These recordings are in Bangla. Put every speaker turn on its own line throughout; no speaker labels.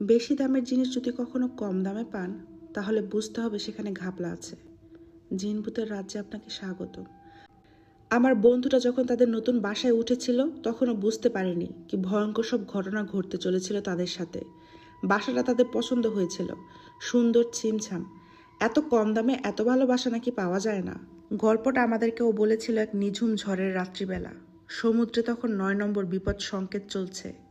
বেশি দামের জিনিস যদি কখনো কম দামে পান, তাহলে বুঝতে হবে সেখানে ঘাপলা আছে। জিনভূতের রাজ্যে আপনাকে স্বাগত আমার বন্ধুরা যখন তাদের নতুন বাসায় উঠেছিল, তখনও বুঝতে পারেনি কি ভয়ঙ্কর সব ঘটনা ঘটতে চলেছিল তাদের সাথে। বাসাটা তাদের পছন্দ হয়েছিল। সুন্দর, ছিমছাম। এত কম দামে এত ভালো বাসা নাকি পাওয়া যায় না? গল্পটা আমাদেরকেও বলেছিল এক নিঝুম ঝড়ের রাত্রিবেলা। সমুদ্রে তখন নয় নম্বর বিপদ সংকেত চলছে।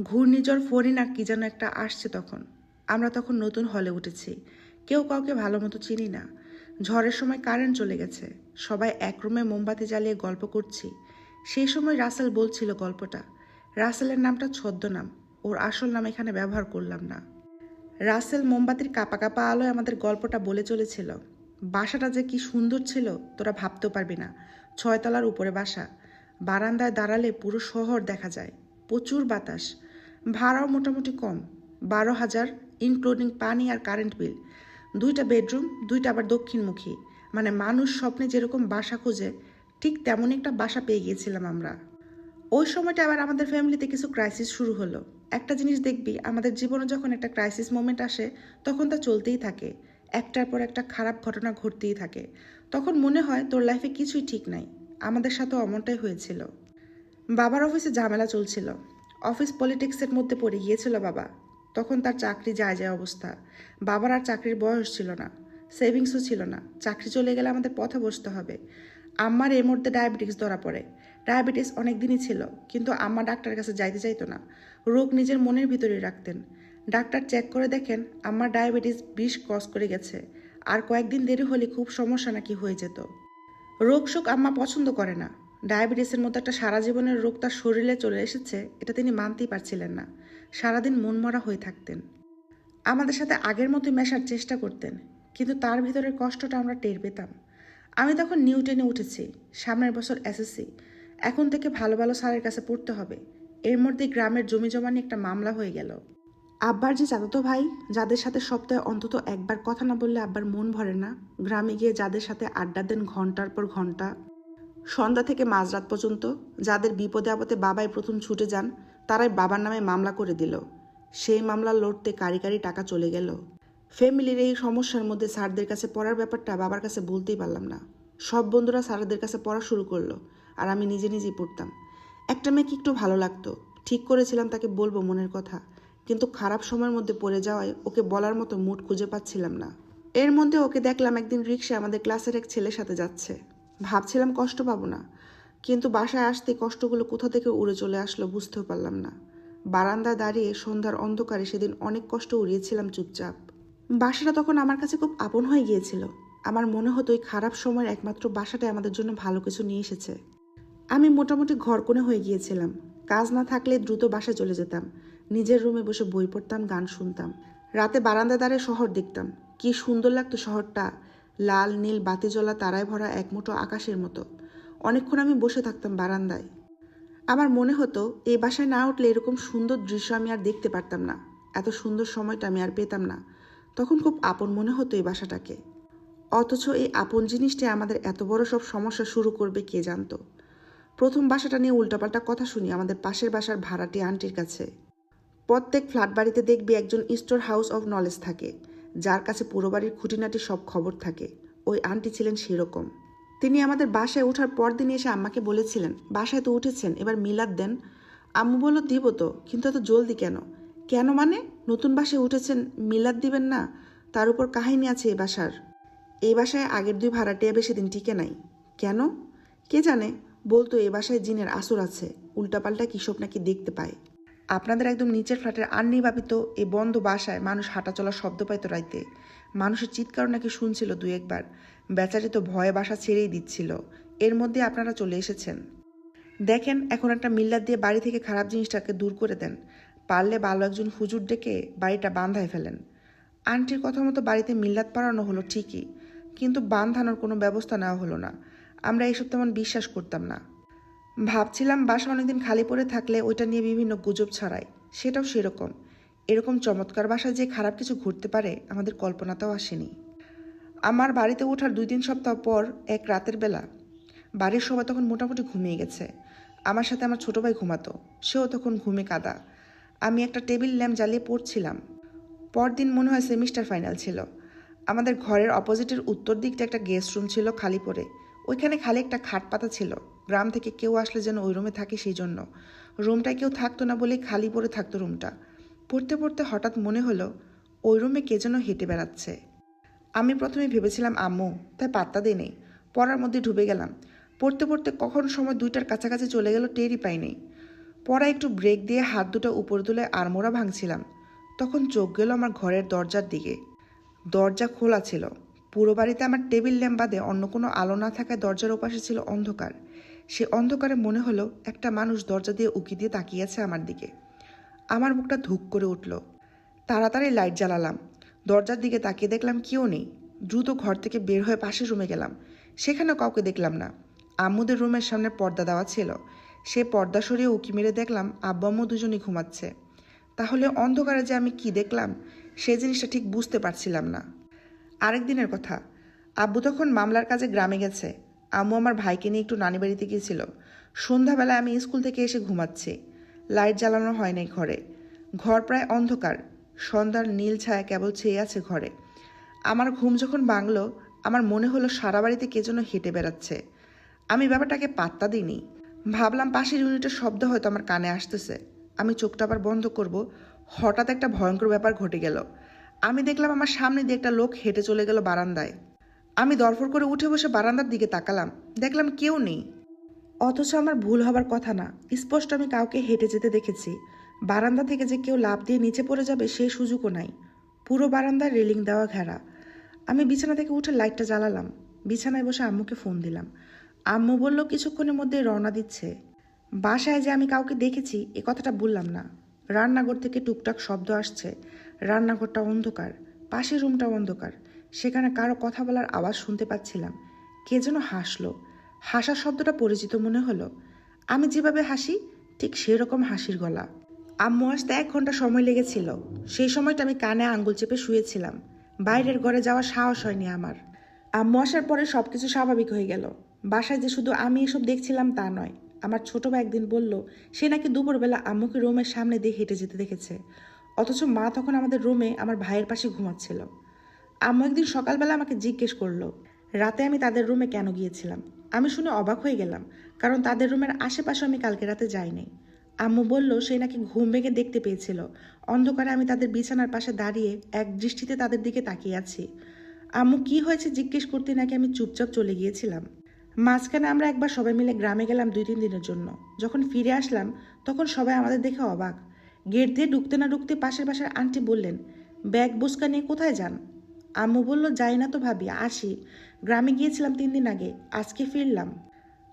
ঘূর্ণিঝড় ফরিনা কি যেন একটা আসছে তখন। আমরা তখন নতুন হলে উঠেছি। কেউ কাউকে ভালো মতো চিনি না। ঝড়ের সময় কারেন্ট চলে গেছে। সবাই এক রুমে মোমবাতি জ্বালিয়ে গল্প করছি। সেই সময় রাসেল বলছিল গল্পটা। রাসেলের নামটা ছদ্মনাম। ওর আসল নাম এখানে ব্যবহার করলাম না। রাসেল মোমবাতির কাপা কাপা আলোয় আমাদের গল্পটা বলে চলেছিল। বাসাটা যে কি সুন্দর ছিল, তোরা ভাবতেও পারবি না। ছয়তলার উপরে বাসা। বারান্দায় দাঁড়ালে পুরো শহর দেখা যায়। প্রচুর বাতাস। ভাড়াও মোটামুটি কম। বারো হাজার ইনক্লুডিং পানি আর কারেন্ট বিল দুইটা বেডরুম দুইটা আবার দক্ষিণমুখী। মানে মানুষ স্বপ্নে যেরকম বাসা খোঁজে, ঠিক তেমন একটা বাসা পেয়ে গিয়েছিলাম আমরা। ওই সময়টা আবার আমাদের ফ্যামিলিতে কিছু ক্রাইসিস শুরু হলো। একটা জিনিস দেখবি, আমাদের জীবনে যখন একটা ক্রাইসিস মোমেন্ট আসে, তখন তা চলতেই থাকে। একটার পর একটা খারাপ ঘটনা ঘটতেই থাকে। তখন মনে হয় তোর লাইফে কিছুই ঠিক নাই। আমাদের সাথে অমনটাই হয়েছিল। বাবার অফিসে ঝামেলা চলছিল। অফিস পলিটিক্সের মধ্যে পড়ে গিয়েছিল বাবা। তখন তার চাকরি যায় যায় অবস্থা। বাবার আর চাকরির বয়স ছিল না সেভিংসও ছিল না। চাকরি চলে গেলে আমাদের পথে বসতে হবে। আম্মার এর মধ্যে ডায়াবেটিস ধরা পড়ে। ডায়াবেটিস অনেক দিনই ছিল, কিন্তু আম্মা ডাক্তারের কাছে যাইতে চাইতো না। রোগ নিজের মনের ভিতরেই রাখতেন। ডাক্তার চেক করে দেখেন আমার ডায়াবেটিস বিষ ক্রস করে গেছে। আর কয়েকদিন দেরি হলে খুব সমস্যা নাকি হয়ে যেত। রোগ শোক আম্মা পছন্দ করে না। ডায়াবেটিসের মতো একটা সারা জীবনের রোগ তার শরীরে চলে এসেছে, এটা তিনি মানতেই পারছিলেন না। সারাদিন মনমরা হয়ে থাকতেন। আমাদের সাথে আগের মতোই মেশার চেষ্টা করতেন, কিন্তু তার ভিতরের কষ্টটা আমরা টের পেতাম। আমি তখন নিউ টেনে উঠেছি, সামনের বছর এসএসসি। এখন থেকে ভালো ভালো স্যারের কাছে পড়তে হবে। এর মধ্যে গ্রামের জমি জমা নিয়ে একটা মামলা হয়ে গেল। আব্বার যে চাচাতো ভাই, যাদের সাথে সপ্তাহে অন্তত একবার কথা না বললে আব্বার মন ভরে না। গ্রামে গিয়ে যাদের সাথে আড্ডা দেন ঘণ্টার পর ঘণ্টা। সন্ধ্যা থেকে মাঝরাত পর্যন্ত যাদের বিপদে আপদে বাবাই প্রথম ছুটে যান, তারাই বাবার নামে মামলা করে দিল। সেই মামলা লড়তে কারি কারি টাকা চলে গেল। ফ্যামিলির এই সমস্যার মধ্যে স্যারদের কাছে পড়ার ব্যাপারটা বাবার কাছে বলতেই পারলাম না। সব বন্ধুরা স্যারদের কাছে পড়া শুরু করল আর আমি নিজে নিজেই পড়তাম। একটা মেয়েকে একটু ভালো লাগতো। ঠিক করেছিলাম তাকে বলব মনের কথা। কিন্তু খারাপ সময়ের মধ্যে পড়ে যাওয়ায় ওকে বলার মতো মুড খুঁজে পাচ্ছিলাম না। এর মধ্যে ওকে দেখলাম একদিন রিক্সা আমাদের ক্লাসের এক ছেলের সাথে যাচ্ছে। ভাবছিলাম কষ্ট পাবো না। কিন্তু বাসায় আসতে কষ্টগুলো কোথা থেকে উড়ে চলে আসলো বুঝতেও পারলাম না। বারান্দা দাঁড়িয়ে সন্ধ্যার অন্ধকারে সেদিন অনেক কষ্ট উড়িয়েছিলাম চুপচাপ। বাসাটা তখন আমার কাছে খুব আপন হয়ে গিয়েছিল। আমার মনে হতো ওই খারাপ সময়ের একমাত্র বাসাটাই আমাদের জন্য ভালো কিছু নিয়ে এসেছে। আমি মোটামুটি ঘরকোণে হয়ে গিয়েছিলাম। কাজ না থাকলে দ্রুত বাসায় চলে যেতাম। নিজের রুমে বসে বই পড়তাম, গান শুনতাম। রাতে বারান্দা দাঁড়িয়ে শহর দেখতাম। কি সুন্দর লাগতো শহরটা। লাল, নীল, বাতি জ্বলা, তারায় ভরা একমুঠো আকাশের মতো। অনেকক্ষণ আমি বসে থাকতাম বারান্দায়। আমার মনে হতো, এই বাসায় না উঠলে এরকম সুন্দর দৃশ্য আমি আর দেখতে পারতাম না। এত সুন্দর সময়টা আমি আর পেতাম না। তখন খুব আপন মনে হতো এই বাসাটাকে। অথচ এই আপন জিনিসটাই আমাদের এত বড় সব সমস্যা শুরু করবে, কে জানতো? প্রথম বাসাটা নিয়ে উল্টাপাল্টা কথা শুনি আমাদের পাশের বাসার ভাড়াটি আন্টির কাছে। প্রত্যেক ফ্ল্যাট বাড়িতে দেখবি একজন স্টোর হাউস অফ নলেজ থাকে। যার কাছে পুরো বাড়ির খুঁটিনাটি সব খবর থাকে। ওই আন্টি ছিলেন সেরকম। তিনি আমাদের বাসায় ওঠার পর দিন এসে আম্মাকে বলেছিলেন, বাসায় তো উঠেছেন, এবার মিলাদ দেন। আম্মু বলল, দিব তো, কিন্তু এত জলদি কেন? কেন মানে? নতুন বাসায় উঠেছেন, মিলাদ দিবেন না। তার উপর কাহিনী আছে এই বাসার। এই বাসায় আগের দুই ভাড়াটিয়া বেশি দিন টিকে নাই। কেন? কে জানে? বলতো, এ বাসায় জিনের আসর আছে। উল্টাপাল্টা কিসব নাকি দেখতে পায়। আপনাদের একদম নিচের ফ্ল্যাটের ভাবি এই বন্ধ বাসায় মানুষ হাঁটা চলার শব্দ পাইতো রাইতে। মানুষের চিৎকার নাকি শুনছিল দুই একবার। বেচারি তো ভয়ে বাসা ছেড়েই দিচ্ছিল। এর মধ্যে আপনারা চলে এসেছেন। দেখেন, এখন একটা মিল্লার দিয়ে বাড়ি থেকে খারাপ জিনিসটাকে দূর করে দেন। পারলে ভালো একজন হুজুর ডেকে বাড়িটা বান্ধায় ফেলেন। আন্টির কথা মতো বাড়িতে মিল্লাত পাড়ানো হলো ঠিকই, কিন্তু বান্ধানোর কোনো ব্যবস্থা নেওয়া হলো না। আমরা এইসব তেমন বিশ্বাস করতাম না। ভাবছিলাম বাসা অনেকদিন খালি পড়ে থাকলে ওইটা নিয়ে বিভিন্ন গুজব ছড়ায়। সেটাও সেরকম। এরকম চমৎকার বাসায় যে খারাপ কিছু ঘুরতে পারে, আমাদের কল্পনাতেও আসেনি। আমার বাড়িতে ওঠার দুই তিন সপ্তাহ পর, এক রাতের বেলা, বাড়ির সবাই তখন মোটামুটি ঘুমিয়ে গেছে। আমার সাথে আমার ছোট ভাই ঘুমাতো, সেও তখন ঘুমে কাদা। আমি একটা টেবিল ল্যাম্প জ্বালিয়ে পড়ছিলাম। পরদিন মনে হয় সেমিস্টার ফাইনাল ছিল। আমাদের ঘরের অপোজিটের উত্তর দিকটা একটা গেস্ট রুম ছিল খালি পড়ে। ওইখানে খালি একটা খাট পাতা ছিল। গ্রাম থেকে কেউ আসলে যেন ওই রুমে থাকে সেই জন্য। রুমটায় কেউ থাকতো না বলেই খালি পড়ে থাকতো রুমটা। পড়তে পড়তে হঠাৎ মনে হলো, ওই রুমে কে যেন হেঁটে বেড়াচ্ছে। আমি প্রথমে ভেবেছিলাম, আম্মু, তাই পাত্তা দিই নেই। পড়ার মধ্যে ডুবে গেলাম। পড়তে পড়তে কখন সময় দুইটার কাছাকাছি চলে গেল টেরই পাইনি পড়া একটু ব্রেক দিয়ে হাত দুটো উপর তুলে আড়মোড়া ভাঙছিলাম। তখন চোখ গেল আমার ঘরের দরজার দিকে। দরজা খোলা ছিল। পুরো বাড়িতে আমার টেবিল ল্যাম্প বাদে অন্য কোনো আলো না থাকায় দরজার ওপাশে ছিল অন্ধকার। সে অন্ধকারে মনে হলো একটা মানুষ দরজা দিয়ে উকি দিয়ে তাকিয়েছে আমার দিকে। আমার মুখটা ধুক করে উঠল। তাড়াতাড়ি লাইট জ্বালালাম। দরজার দিকে তাকিয়ে দেখলাম কেউ নেই। দ্রুত ঘর থেকে বের হয়ে পাশের রুমে গেলাম। সেখানে কাউকে দেখলাম না। আম্মুদের রুমের সামনে পর্দা দেওয়া ছিল। সে পর্দা সরিয়ে উকি মেরে দেখলাম আব্বু আম্মু দুজনই ঘুমাচ্ছে। তাহলে অন্ধকারে যে আমি কি দেখলাম সেই জিনিসটা ঠিক বুঝতে পারছিলাম না। আরেক দিনের কথা। আব্বু তখন মামলার কাজে গ্রামে গেছে। আম্মু আমার ভাইকে নিয়ে একটু নানি বাড়িতে গিয়েছিল। সন্ধ্যাবেলায় আমি স্কুল থেকে এসে ঘুমাচ্ছি। লাইট জ্বালানো হয় নাই ঘরে। ঘর প্রায় অন্ধকার। সন্ধ্যার নীল ছায়া কেবল ছেয়ে আছে ঘরে। আমার ঘুম যখন ভাঙলো, আমার মনে হলো সারা বাড়িতে কে যেন হেঁটে বেড়াচ্ছে। আমি ব্যাপারটাকে পাত্তা দিইনি। ভাবলাম পাশের ইউনিটের শব্দ হয়তো আমার কানে আসতেছে। আমি চোখটা আবার বন্ধ করব। হঠাৎ একটা ভয়ঙ্কর ব্যাপার ঘটে গেল। আমি দেখলাম আমার সামনে দিয়ে একটা লোক হেঁটে চলে গেল বারান্দায়। আমি দরফর করে উঠে বসে বারান্দার দিকে তাকালাম। দেখলাম কেউ নেই। অথচ আমার ভুল হবার কথা না। স্পষ্ট আমি কাউকে হেঁটে যেতে দেখেছি। বারান্দা থেকে যে কেউ লাভ দিয়ে নিচে পড়ে যাবে সেই সুযোগও নাই। পুরো বারান্দায় রেলিং দেওয়া ঘেরা। আমি বিছানা থেকে উঠে লাইটটা জ্বালালাম। বিছানায় বসে আম্মুকে ফোন দিলাম। আম্মু বলল, কিছুক্ষণের মধ্যে রওনা দিচ্ছে। বাসায় যে আমি কাউকে দেখেছি, এ কথাটা বললাম না। রান্নাঘর থেকে টুকটাক শব্দ আসছে। রান্নাঘরটা অন্ধকার, পাশের রুমটা অন্ধকার। সেখানে কারও কথা বলার আওয়াজ শুনতে পাচ্ছিলাম। কে যেন হাসলো। হাসার শব্দটা পরিচিত মনে হলো। আমি যেভাবে হাসি, ঠিক সেরকম হাসির গলা। আম্মু আসতে এক ঘণ্টা সময় লেগেছিল। সেই সময়টা আমি কানে আঙ্গুল চেপে শুয়েছিলাম। বাইরের ঘরে যাওয়ার সাহস হয়নি আমার। আম্মু আসার পরে সবকিছু স্বাভাবিক হয়ে গেল। বাসায় যে শুধু আমি এসব দেখছিলাম তা নয়। আমার ছোট ভাই একদিন বলল, সে নাকি দুপুরবেলা আম্মুকে রুমের সামনে দিয়ে হেঁটে যেতে দেখেছে। অথচ মা তখন আমাদের রুমে আমার ভাইয়ের পাশে ঘুমাচ্ছিল। আম্মু একদিন সকালবেলা আমাকে জিজ্ঞেস করল, রাতে আমি তাদের রুমে কেন গিয়েছিলাম? আমি শুনে অবাক হয়ে গেলাম, কারণ তাদের রুমের আশেপাশে আমি কালকে রাতে যাইনি। আম্মু বলল সে নাকি ঘুম ভেঙে দেখতে পেয়েছিল। অন্ধকারে আমি তাদের বিছানার পাশে দাঁড়িয়ে এক দৃষ্টিতে তাদের দিকে তাকিয়ে আছি। আম্মু, কি হয়েছে জিজ্ঞেস করতে নাকি আমি চুপচাপ চলে গিয়েছিলাম? মাঝখানে আমরা একবার সবাই মিলে গ্রামে গেলাম দুই তিন দিনের জন্য। যখন ফিরে আসলাম, তখন সবাই আমাদের দেখে অবাক। গেট দিয়ে ঢুকতে না ঢুকতে পাশের পাশের আন্টি বললেন, ব্যাগ বুসকা নিয়ে কোথায় যান? আম্মু বলল, যাই না তো ভাবি, আসি। গ্রামে গিয়েছিলাম তিন দিন আগে, আজকে ফিরলাম।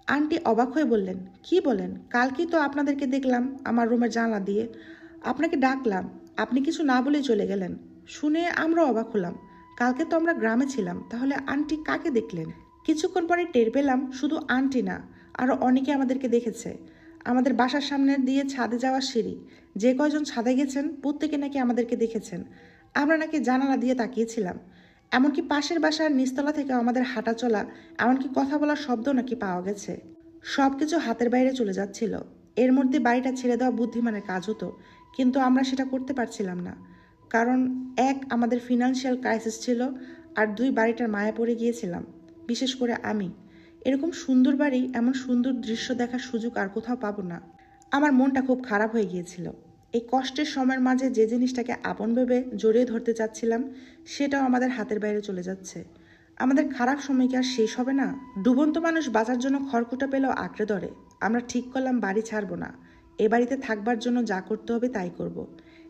আন্টি অবাক হয়ে বললেন, কি বলেন? কালকেই তো আপনাদেরকে দেখলাম আমার রুমের জানলা দিয়ে। আপনাকে ডাকলাম, আপনি কিছু না বলেই চলে গেলেন। শুনে আমরা অবাক হলাম। কালকে তো আমরা গ্রামে ছিলাম, তাহলে আন্টি কাকে দেখলেন? কিছুক্ষণ পরে টের পেলাম শুধু আন্টি না আরও অনেকে আমাদেরকে দেখেছে। আমাদের বাসার সামনে দিয়ে ছাদে যাওয়ার সিঁড়ি। যে কয়জন ছাদে গেছেন, প্রত্যেকে নাকি আমাদেরকে দেখেছেন। আমরা নাকি জানালা দিয়ে তাকিয়েছিলাম। এমনকি পাশের বাসার নিচতলা থেকে আমাদের হাঁটা চলা, এমনকি কথা বলার শব্দ নাকি পাওয়া গেছে। সব কিছু হাতের বাইরে চলে যাচ্ছিল। এর মধ্যে বাড়িটা ছেড়ে দেওয়া বুদ্ধিমানের কাজ হতো, কিন্তু আমরা সেটা করতে পারছিলাম না। কারণ এক, আমাদের ফিনান্সিয়াল ক্রাইসিস ছিল, আর দুই, বাড়িটার মায়া পড়ে গিয়েছিলাম। বিশেষ করে আমি। এরকম সুন্দর বাড়ি, এমন সুন্দর দৃশ্য দেখার সুযোগ আর কোথাও পাবো না। আমার মনটা খুব খারাপ হয়ে গিয়েছিল। এই কষ্টের সময়ের মাঝে যে জিনিসটাকে আপন ভেবে জড়িয়ে ধরতে চাচ্ছিলাম, সেটাও আমাদের হাতের বাইরে চলে যাচ্ছে। আমাদের খারাপ সময় কি আর শেষ হবে না? ডুবন্ত মানুষ বাঁচার জন্য খড়কুটা পেলেও আঁকড়ে ধরে। আমরা ঠিক করলাম বাড়ি ছাড়বো না। এ বাড়িতে থাকবার জন্য যা করতে হবে তাই করব।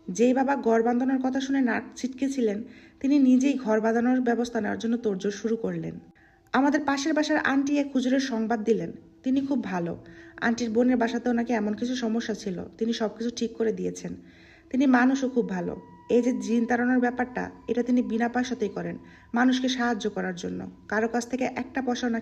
যেই বাবা ঘর বাঁধানোর কথা শুনে নাক ছিটকেছিলেন, তিনি নিজেই ঘর বাঁধানোর ব্যবস্থা নেওয়ার জন্য তোড়জোড় শুরু করলেন। আমাদের পাশের বাসার আন্টি এক হুজুরের সংবাদ দিলেন। তিনি খুব ভালো। আন্টির বোনের বাসাতেও নাকি এমন কিছু সমস্যা ছিল। তিনি সব কিছু ঠিক করে দিয়েছেন। তিনি মানুষও খুব ভালো। এই যে জিন তাড়ানোর ব্যাপারটা, এটা তিনি বিনা পয়সাতেই করেন মানুষকে সাহায্য করার জন্য। কারও কাছ থেকে একটা পয়সা